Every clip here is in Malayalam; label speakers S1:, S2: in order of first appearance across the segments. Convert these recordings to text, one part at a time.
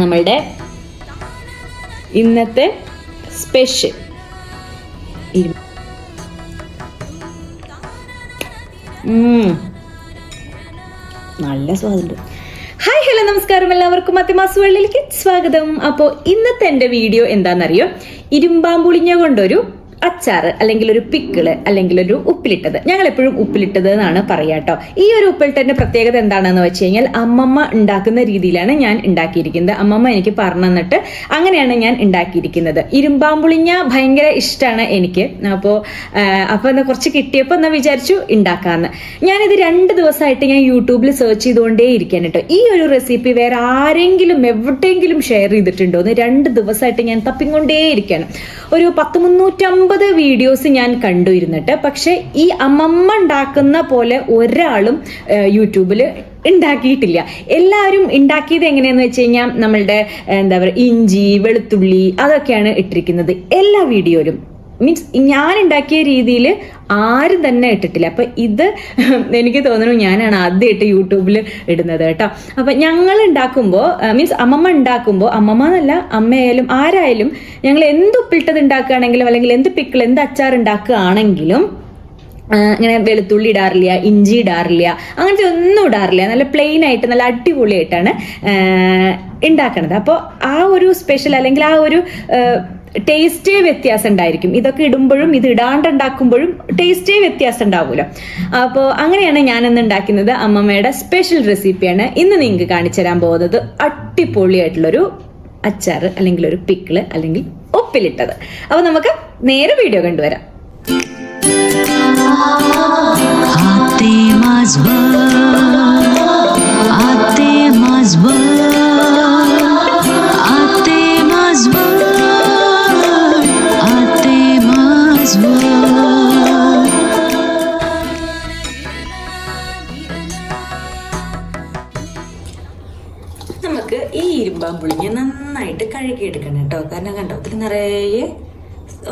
S1: നമ്മളുടെ ഇന്നത്തെ സ്പെഷ്യൽ നല്ല സ്വാദുണ്ട്. ഹായ് ഹലോ നമസ്കാരം എല്ലാവർക്കും. മത്തിമാസ് വെള്ളിലേക്ക് സ്വാഗതം. അപ്പോൾ ഇന്നത്തെ എന്റെ വീഡിയോ എന്താണെന്നറിയോ? ഇരുമ്പാമ്പുളിഞ്ഞ കൊണ്ടൊരു അച്ചാറ് അല്ലെങ്കിൽ ഒരു പിക്കിൾ അല്ലെങ്കിൽ ഒരു ഉപ്പിലിട്ടത്. ഞങ്ങൾ എപ്പോഴും ഉപ്പിലിട്ടത് എന്നാണ് പറയുക കേട്ടോ ഈ ഒരു ഉപ്പിലിട്ടതിന്റെ പ്രത്യേകത എന്താണെന്ന് വെച്ച് കഴിഞ്ഞാൽ അമ്മമ്മ ഉണ്ടാക്കുന്ന രീതിയിലാണ് ഞാൻ ഉണ്ടാക്കിയിരിക്കുന്നത്. അമ്മമ്മ എനിക്ക് പറഞ്ഞു തന്നിട്ട് അങ്ങനെയാണ് ഞാൻ ഉണ്ടാക്കിയിരിക്കുന്നത്. ഇരുമ്പാമ്പുളിഞ്ഞ ഭയങ്കര ഇഷ്ടമാണ് എനിക്ക്. അപ്പോൾ അപ്പോൾ എന്നാൽ കുറച്ച് കിട്ടിയപ്പോൾ എന്നാ വിചാരിച്ചു ഉണ്ടാക്കാമെന്ന് ഞാനിത് രണ്ട് ദിവസമായിട്ട് ഞാൻ യൂട്യൂബിൽ സെർച്ച് ചെയ്തുകൊണ്ടേ ഇരിക്കാൻ കേട്ടോ ഈ ഒരു റെസിപ്പി വേറെ ആരെങ്കിലും എവിടെയെങ്കിലും ഷെയർ ചെയ്തിട്ടുണ്ടോ എന്ന് രണ്ട് ദിവസമായിട്ട് ഞാൻ തപ്പിക്കൊണ്ടേ ഇരിക്കുകയാണ് ഒരു പത്ത് മുന്നൂറ്റമ്പത് വീഡിയോസ് ഞാൻ കണ്ടു ഇരുന്നിട്ട്. പക്ഷെ ഈ അമ്മമ്മ ഉണ്ടാക്കുന്ന പോലെ ഒരാളും യൂട്യൂബിൽ ഉണ്ടാക്കിയിട്ടില്ല. എല്ലാവരും ഉണ്ടാക്കിയത് എങ്ങനെയാന്ന് വെച്ച് കഴിഞ്ഞാൽ നമ്മളുടെ എന്താ പറയുക ഇഞ്ചി വെളുത്തുള്ളി അതൊക്കെയാണ് ഇട്ടിരിക്കുന്നത്. എല്ലാ വീഡിയോയിലും മീൻസ് ഞാൻ ഉണ്ടാക്കിയ രീതിയിൽ ആരും തന്നെ ഇട്ടിട്ടില്ല. അപ്പം ഇത് എനിക്ക് തോന്നുന്നു ഞാനാണ് ആദ്യമായിട്ട് യൂട്യൂബിൽ ഇടുന്നത് കേട്ടോ. അപ്പം ഞങ്ങൾ ഉണ്ടാക്കുമ്പോൾ മീൻസ് അമ്മമ്മ ഉണ്ടാക്കുമ്പോൾ അമ്മമ്മ എന്നല്ല അമ്മയായാലും ആരായാലും ഞങ്ങൾ എന്ത് ഉപ്പിട്ടത് ഉണ്ടാക്കുകയാണെങ്കിലും അല്ലെങ്കിൽ എന്ത് പിക്കിൾ എന്ത് അച്ചാർ ഉണ്ടാക്കുകയാണെങ്കിലും ഇങ്ങനെ വെളുത്തുള്ളി ഇടാറില്ല ഇഞ്ചി ഇടാറില്ല അങ്ങനത്തെ ഒന്നും ഇടാറില്ല. നല്ല പ്ലെയിൻ ആയിട്ട് നല്ല അടിപൊളിയായിട്ടാണ് ഉണ്ടാക്കണത്. അപ്പോൾ ആ ഒരു സ്പെഷ്യൽ അല്ലെങ്കിൽ ആ ഒരു ടേസ്റ്റേ വ്യത്യാസം ഉണ്ടായിരിക്കും ഇതൊക്കെ ഇടുമ്പോഴും ഇത് ഇടാണ്ട് ഉണ്ടാക്കുമ്പോഴും ടേസ്റ്റേ വ്യത്യാസം ഉണ്ടാവുമല്ലോ അപ്പോൾ അങ്ങനെയാണ് ഞാനിന്ന് ഉണ്ടാക്കുന്നത് അമ്മമ്മയുടെ സ്പെഷ്യൽ റെസിപ്പിയാണ് ഇന്ന് നിങ്ങൾക്ക് കാണിച്ചു തരാൻ പോകുന്നത് അടിപൊളിയായിട്ടുള്ളൊരു അച്ചാർ അല്ലെങ്കിൽ ഒരു പിക്കിൾ അല്ലെങ്കിൽ ഉപ്പിലിട്ടത്. അപ്പോൾ നമുക്ക് നേരെ വീഡിയോ കണ്ടുവരാം.
S2: Mazba
S1: കഴുകിയെടുക്കണം കേട്ടോ. കാരണം കണ്ടോ ഇതിൽ നിറയെ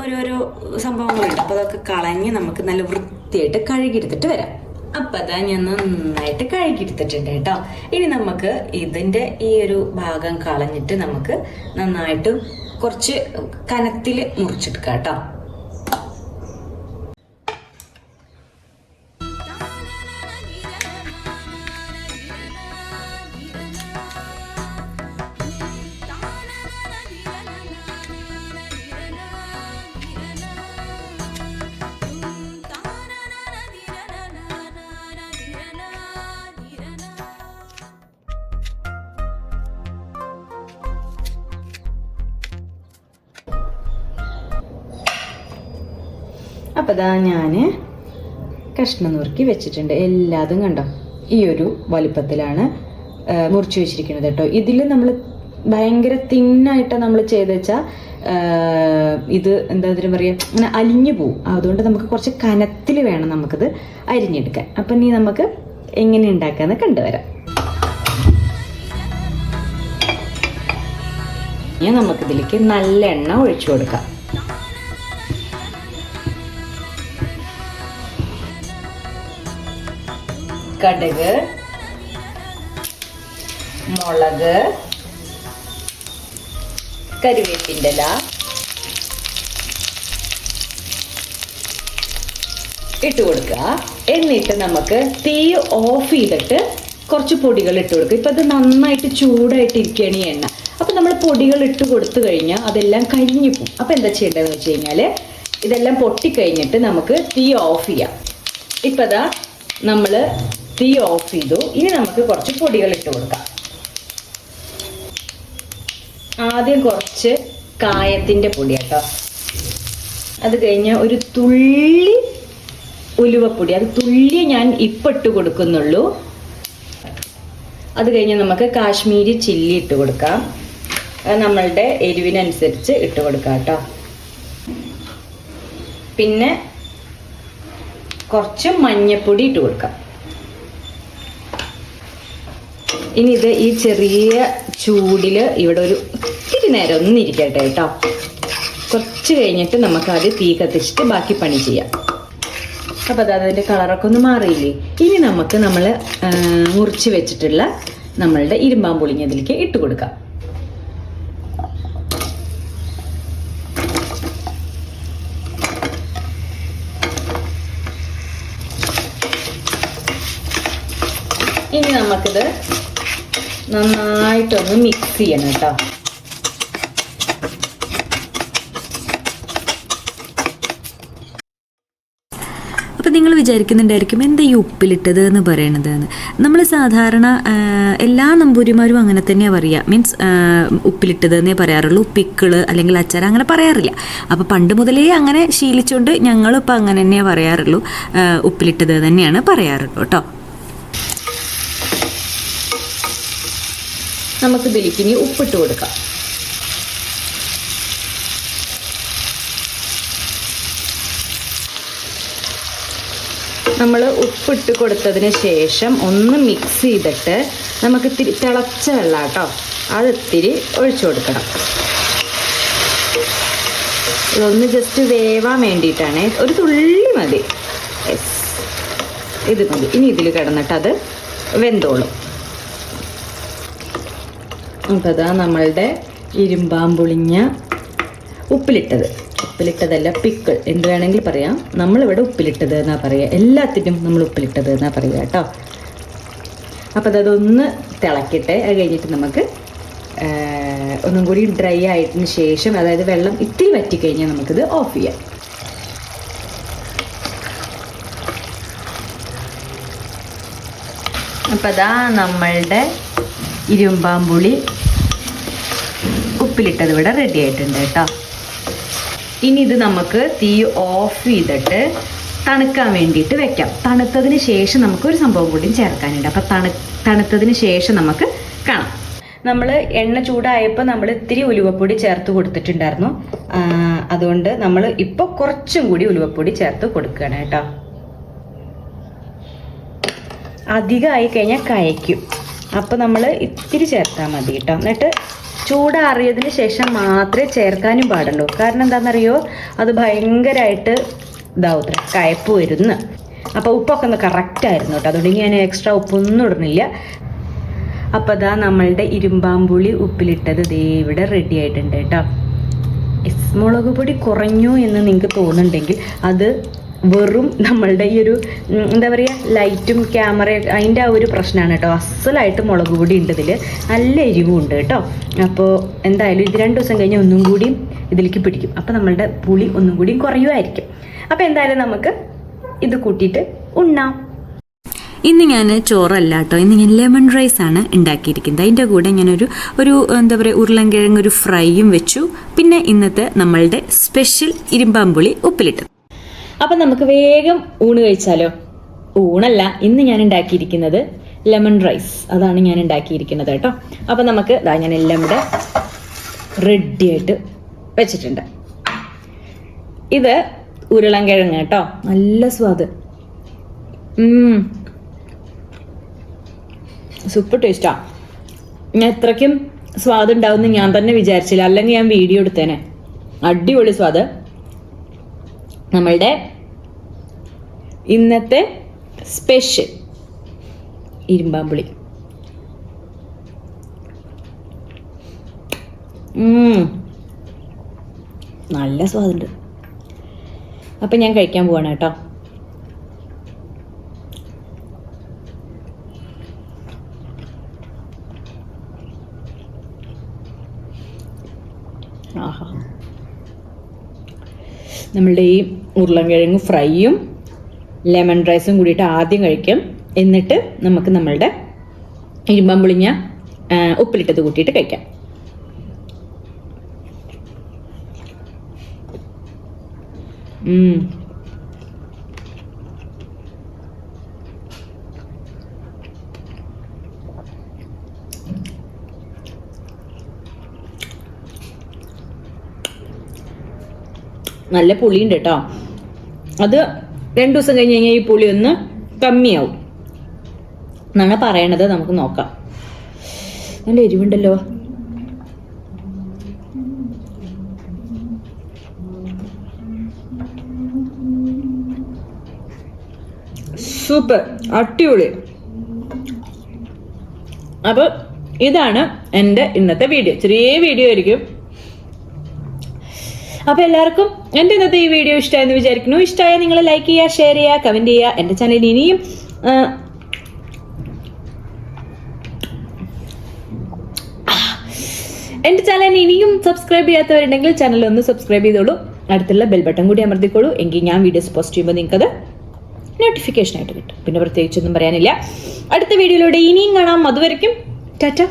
S1: ഓരോരോ സംഭവങ്ങളുണ്ട്. അപ്പോൾ അതൊക്കെ കളഞ്ഞ് നമുക്ക് നല്ല വൃത്തിയായിട്ട് കഴുകിയെടുത്തിട്ട് വരാം. അപ്പം അതാ ഞാൻ നന്നായിട്ട് കഴുകിയെടുത്തിട്ടുണ്ട് കേട്ടോ. ഇനി നമുക്ക് ഇതിന്റെ ഈ ഒരു ഭാഗം കളഞ്ഞിട്ട് നമുക്ക് നന്നായിട്ട് കുറച്ച് കനത്തിൽ മുറിച്ചെടുക്കാം കേട്ടോ. അപ്പം ഇതാ ഞാൻ കഷ്ണം നുറുക്കി വെച്ചിട്ടുണ്ട്. എല്ലാതും കണ്ടോ? ഈ ഒരു വലുപ്പത്തിലാണ് മുറിച്ച് വെച്ചിരിക്കുന്നത് കേട്ടോ. ഇതിൽ നമ്മൾ ഭയങ്കര തിന്നായിട്ട് നമ്മൾ ചെയ്ത് വെച്ചാൽ ഇത് എന്താ പറയുക ഇങ്ങനെ അലിഞ്ഞു പോവും. അതുകൊണ്ട് നമുക്ക് കുറച്ച് കനത്തിൽ വേണം നമുക്കിത് അരിഞ്ഞെടുക്കാൻ. അപ്പം ഇനി നമുക്ക് എങ്ങനെ ഉണ്ടാക്കാമെന്ന് കണ്ടുവരാം. ഇനി നമുക്കിതിലേക്ക് നല്ല എണ്ണ ഒഴിച്ചു കൊടുക്കാം. കടുക് മുളക് കരുവേപ്പിന്റെ ഇല ഇട്ട് കൊടുക്കുക. എന്നിട്ട് നമുക്ക് തീ ഓഫ് ചെയ്തിട്ട് കുറച്ച് പൊടികൾ ഇട്ട് കൊടുക്കുക. ഇപ്പം അത് നന്നായിട്ട് ചൂടായിട്ട് ഇരിക്കുകയാണ് ഈ എണ്ണ. അപ്പം നമ്മൾ പൊടികൾ ഇട്ട് കൊടുത്തു കഴിഞ്ഞാൽ അതെല്ലാം കരിഞ്ഞു പോകും. അപ്പം എന്താ ചെയ്യേണ്ടതെന്ന് വെച്ച് കഴിഞ്ഞാൽ ഇതെല്ലാം പൊട്ടിക്കഴിഞ്ഞിട്ട് നമുക്ക് തീ ഓഫ് ചെയ്യാം. ഇപ്പം നമ്മൾ തീ ഓഫ് ചെയ്തു. ഇനി നമുക്ക് കുറച്ച് പൊടികൾ ഇട്ട് കൊടുക്കാം. ആദ്യം കുറച്ച് കായത്തിന്റെ പൊടി കേട്ടോ. അത് കഴിഞ്ഞ് ഒരു തുള്ളി ഉലുവപ്പൊടി. അത് തുള്ളി ഞാൻ ഇപ്പിട്ട് കൊടുക്കുന്നുള്ളൂ. അത് കഴിഞ്ഞ് നമുക്ക് കാശ്മീരി ചില്ലി ഇട്ട് കൊടുക്കാം. അത് നമ്മളുടെ എരിവിനനുസരിച്ച് ഇട്ട് കൊടുക്കാം കേട്ടോ. പിന്നെ കുറച്ച് മഞ്ഞപ്പൊടി ഇട്ട് കൊടുക്കാം. ഇനി ഇത് ഈ ചെറിയ ചൂടിൽ ഇവിടെ ഒരു ഒത്തിരി നേരം ഒന്നിരിക്കട്ടെ കേട്ടോ. കുറച്ച് കഴിഞ്ഞിട്ട് നമുക്ക് അത് തീ കത്തിച്ചിട്ട് ബാക്കി പണി ചെയ്യാം. അപ്പോൾ അത് അതിന്റെ കളറൊക്കെ ഒന്ന് മാറിയില്ലേ? ഇനി നമുക്ക് നമ്മൾ മുറിച്ച് വെച്ചിട്ടുള്ള നമ്മളുടെ ഇരുമ്പാൻ പൊളിഞ്ഞതിലേക്ക് ഇട്ട് കൊടുക്കാം. ഇനി നമുക്കിത് നന്നായിട്ടൊന്ന് മിക്സ് ചെയ്യണം കേട്ടോ
S3: അപ്പോൾ നിങ്ങൾ വിചാരിക്കുന്നുണ്ടായിരിക്കും എന്താ ഈ ഉപ്പിലിട്ടത് എന്ന് പറയണത് എന്ന്. നമ്മൾ സാധാരണ എല്ലാ നമ്പൂരിമാരും അങ്ങനെ തന്നെയാണ് പറയുക മീൻസ് ഉപ്പിലിട്ടത് എന്നേ പറയാറുള്ളൂ. ഉപ്പിക്കിൾ അല്ലെങ്കിൽ അച്ചാർ അങ്ങനെ പറയാറില്ല. അപ്പോൾ പണ്ട് മുതലേ അങ്ങനെ ശീലിച്ചുകൊണ്ട് ഞങ്ങളിപ്പോൾ അങ്ങനെ തന്നെയാണ് പറയാറുള്ളൂ. ഉപ്പിലിട്ടത് തന്നെയാണ് പറയാറുള്ളൂ കേട്ടോ
S1: നമുക്ക് ഇതിലേക്ക് ഇനി ഉപ്പിട്ട് കൊടുക്കാം. നമ്മൾ ഉപ്പിട്ട് കൊടുത്തതിന് ശേഷം ഒന്ന് മിക്സ് ചെയ്തിട്ട് നമുക്ക് ഇത്തിരി തിളച്ച വെള്ളം കേട്ടോ അത് ഇത്തിരി ഒഴിച്ചു കൊടുക്കണം. ഇതൊന്ന് ജസ്റ്റ് വേവാൻ വേണ്ടിയിട്ടാണ്. ഒരു തുള്ളി മതി. യെസ് ഇത് മതി. ഇനി ഇതിൽ കിടന്നിട്ട് അത് വെന്തോളും. അപ്പോൾ അതാ നമ്മളുടെ ഇരുമ്പാമ്പുളിഞ്ഞ ഉപ്പിലിട്ടത്. ഉപ്പിലിട്ടതല്ല പിക്കിൾ. എന്ത് വേണമെങ്കിൽ പറയാം. നമ്മളിവിടെ ഉപ്പിലിട്ടത് എന്നാ പറയുക എല്ലാത്തിനും നമ്മൾ ഉപ്പിലിട്ടത് എന്നാ പറയുക കേട്ടോ. അപ്പോൾ അതൊന്ന് തിളക്കട്ടെ. അത് കഴിഞ്ഞിട്ട് നമുക്ക് ഒന്നും കൂടി ഡ്രൈ ആയിട്ടിന് ശേഷം അതായത് വെള്ളം ഇത്തിരി വറ്റിക്കഴിഞ്ഞാൽ നമുക്കിത് ഓഫ് ചെയ്യാം. അപ്പം അതാ നമ്മളുടെ ഇരുമ്പാമ്പുളി ഉപ്പിലിട്ടത് ഇവിടെ റെഡി ആയിട്ടുണ്ട് കേട്ടോ. ഇനി ഇത് നമുക്ക് തീ ഓഫ് ചെയ്തിട്ട് തണുക്കാൻ വേണ്ടിയിട്ട് വെക്കാം. തണുത്തതിന് ശേഷം നമുക്ക് ഒരു സംഭവം കൂടി ചേർക്കാനുണ്ട്. അപ്പം തണു തണുത്തതിന് ശേഷം നമുക്ക് കാണാം. നമ്മൾ എണ്ണ ചൂടായപ്പോൾ നമ്മൾ ഇത്തിരി ഉലുവപ്പൊടി ചേർത്ത് കൊടുത്തിട്ടുണ്ടായിരുന്നു. അതുകൊണ്ട് നമ്മൾ ഇപ്പോൾ കുറച്ചും കൂടി ഉലുവപ്പൊടി ചേർത്ത് കൊടുക്കുകയാണ് കേട്ടോ. അധികമായി കഴിഞ്ഞാൽ കയക്കും അപ്പോൾ നമ്മൾ ഇത്തിരി ചേർത്താൽ മതി കേട്ടോ. എന്നിട്ട് ചൂടാറിയതിന് ശേഷം മാത്രമേ ചേർക്കാനും പാടുള്ളൂ. കാരണം എന്താണെന്നറിയോ? അത് ഭയങ്കരമായിട്ട് ഇതാവും കയപ്പ് വരുന്നു. അപ്പോൾ ഉപ്പൊക്കെ ഒന്ന് കറക്റ്റായിരുന്നു കേട്ടോ. അതുകൊണ്ട് ഞാൻ എക്സ്ട്രാ ഉപ്പൊന്നും ഇടുന്നില്ല. അപ്പോൾ അതാ നമ്മളുടെ ഇരുമ്പാമ്പുളി ഉപ്പിലിട്ടത് ദേ ഇവിടെ റെഡി ആയിട്ടുണ്ട് കേട്ടോ. മുളക് പൊടി കുറഞ്ഞു എന്ന് നിങ്ങൾക്ക് തോന്നുന്നുണ്ടെങ്കിൽ അത് വെറും നമ്മളുടെ ഈ ഒരു എന്താ പറയുക ലൈറ്റും ക്യാമറ അതിന്റെ ആ ഒരു പ്രശ്നമാണ് കേട്ടോ. അസലായിട്ട് മുളക് പൊടി ഉണ്ട് ഇതിൽ നല്ല എരിവും ഉണ്ട് കേട്ടോ. അപ്പോൾ എന്തായാലും ഇത് രണ്ട് ദിവസം കഴിഞ്ഞ് ഒന്നും കൂടിയും ഇതിലേക്ക് പിടിക്കും. അപ്പോൾ നമ്മളുടെ പുളി ഒന്നും കൂടിയും കുറയുമായിരിക്കും. അപ്പോൾ എന്തായാലും നമുക്ക് ഇത് കൂട്ടിയിട്ട് ഉണ്ണാം.
S3: ഇന്ന് ഞാൻ ചോറല്ല കേട്ടോ. ഇന്ന് ഞാൻ ലെമൺ റൈസ് ആണ് ഉണ്ടാക്കിയിരിക്കുന്നത്. അതിന്റെ കൂടെ ഞാനൊരു ഒരു എന്താ പറയുക ഉരുളൻകിഴങ്ങ് ഒരു ഫ്രൈയും വെച്ചു. പിന്നെ ഇന്നത്തെ നമ്മളുടെ സ്പെഷ്യൽ ഇരുമ്പാമ്പുളി ഉപ്പിലിട്ടത്.
S1: അപ്പം നമുക്ക് വേഗം ഊണ് കഴിച്ചാലോ? ഊണല്ല ഇന്ന് ഞാൻ ഉണ്ടാക്കിയിരിക്കുന്നത് ലെമൺ റൈസ് അതാണ് ഞാൻ ഉണ്ടാക്കിയിരിക്കുന്നത് കേട്ടോ. അപ്പം നമുക്ക് ഇതാ ഞാൻ എല്ലാം ഇവിടെ റെഡി ആയിട്ട് വെച്ചിട്ടുണ്ട്. ഇത് ഉരുളൻ കിഴങ്ങ് കേട്ടോ. നല്ല സ്വാദ്. സൂപ്പർ ടേസ്റ്റാ ഞാൻ എത്രയ്ക്കും സ്വാദ് ഉണ്ടാവുമെന്ന് ഞാൻ തന്നെ വിചാരിച്ചില്ല. അല്ലെങ്കിൽ ഞാൻ വീഡിയോ എടുത്തേനെ. അടിപൊളി സ്വാദ്. നമ്മളുടെ ഇന്നത്തെ സ്പെഷ്യൽ ഇരുമ്പാമ്പുളി. നല്ല സ്വാദുണ്ട്. അപ്പം ഞാൻ കഴിക്കാൻ പോവാണ് കേട്ടോ. ആഹാ. നമ്മളുടെ ഈ ഉരുളൻകിഴങ്ങ് ഫ്രൈയും ലെമൺ റൈസും കൂടിയിട്ട് ആദ്യം കഴിക്കും എന്നിട്ട് നമുക്ക് നമ്മളുടെ ഇരുമ്പം പുളിഞ്ഞ ഉപ്പിലിട്ടത് കൂട്ടിയിട്ട് കഴിക്കാം ഉം. നല്ല പുളിയുണ്ട് കേട്ടോ. അത് രണ്ടു ദിവസം കഴിഞ്ഞ് കഴിഞ്ഞാൽ ഈ പുളി ഒന്ന് കമ്മിയാവും. എന്നാണ് പറയണത് നമുക്ക് നോക്കാം. നല്ല എരിവുണ്ടല്ലോ. സൂപ്പർ അടിപൊളി. അപ്പൊ ഇതാണ് എന്റെ ഇന്നത്തെ വീഡിയോ. ചെറിയ വീഡിയോ ആയിരിക്കും. അപ്പൊ എല്ലാവർക്കും എന്റെ ഇന്നത്തെ ഈ വീഡിയോ ഇഷ്ടമായെന്ന് വിചാരിക്കുന്നു. ഇഷ്ടമായ നിങ്ങൾ ലൈക്ക് ചെയ്യുക ഷെയർ ചെയ്യുക കമന്റ് ചെയ്യുക. എന്റെ ചാനൽ ഇനിയും എന്റെ ചാനൽ ഇനിയും സബ്സ്ക്രൈബ് ചെയ്യാത്തവരുണ്ടെങ്കിൽ ചാനൽ ഒന്ന് സബ്സ്ക്രൈബ് ചെയ്തോളൂ. അടുത്തുള്ള ബെൽ ബട്ടൺ കൂടി അമർത്തിക്കോളൂ. എങ്കിൽ ഞാൻ വീഡിയോസ് പോസ്റ്റ് ചെയ്യുമ്പോൾ നിങ്ങൾക്കത് നോട്ടിഫിക്കേഷൻ ആയിട്ട് കിട്ടും. പിന്നെ പ്രത്യേകിച്ചൊന്നും പറയാനില്ല. അടുത്ത വീഡിയോയിലൂടെ ഇനിയും കാണാം. അതുവരയ്ക്കും ടാറ്റ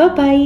S1: ബൈ